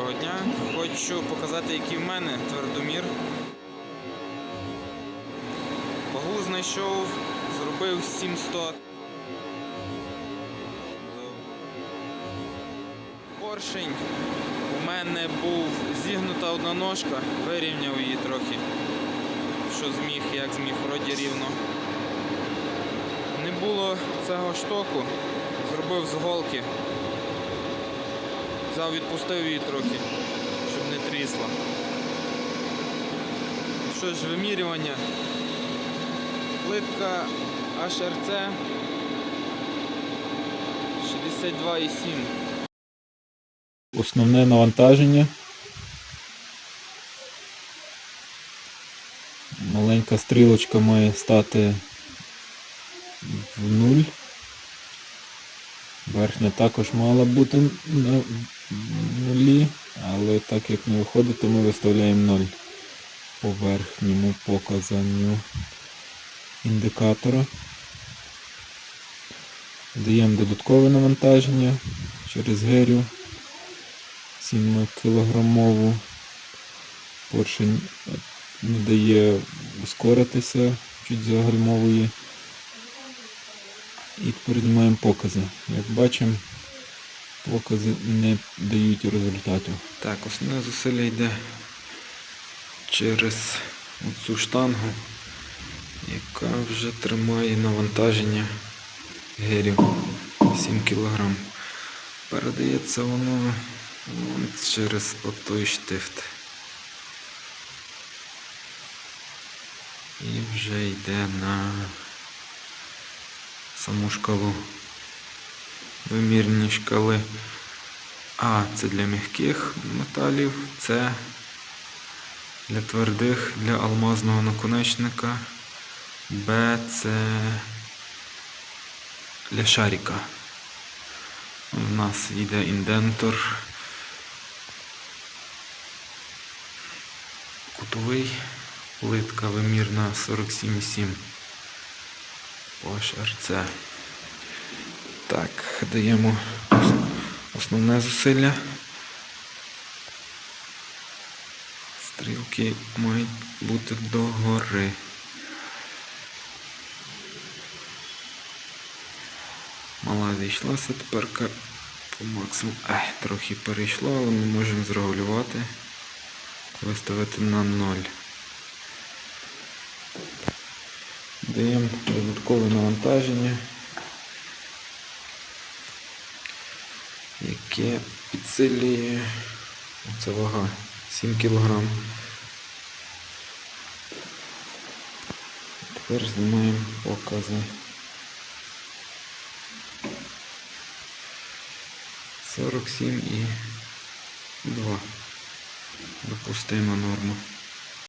Доброго дня. Хочу показати, який в мене твердомір. Вагу знайшов, зробив 700. Поршень. У мене був зігнута одна ножка, вирівняв її трохи. Що зміг, як зміг, вроді рівно. Не було цього штоку, зробив з голки. Взяв, відпустив її трохи, щоб не трісла. Що ж, вимірювання. Плитка HRC 62,7. Основне навантаження. Маленька стрілочка має стати в нуль. Верхня також мала бути на нулі, але так як не виходить, то ми виставляємо 0 по верхньому показанню індикатора. Даємо додаткове навантаження через гирю 7 кілограмову. Поршень не дає ускоритися чуть загальмовує. І тепер знімаємо покази. Як бачимо, покази не дають результатів. Так, основне зусилля йде через цю штангу, яка вже тримає навантаження гирів 7 кг. Передається воно через отой штифт. І вже йде на саму шкалу. Вимірні шкали. А це для м'яких металів, це для твердих, для алмазного наконечника. Б це для шарика. У нас йде індентор. Кутовий, плитка вимірна 47,7 HRC. Так, даємо основне зусилля. Стрілки мають бути догори. Мала зійшлася, тепер по максимуму. Трохи перейшло, але ми можемо зрегулювати, виставити на 0. Даємо додаткове навантаження. Яке підсилює оця вага 7 кг. Тепер знімаємо покази. 47 і два. Допустима норма.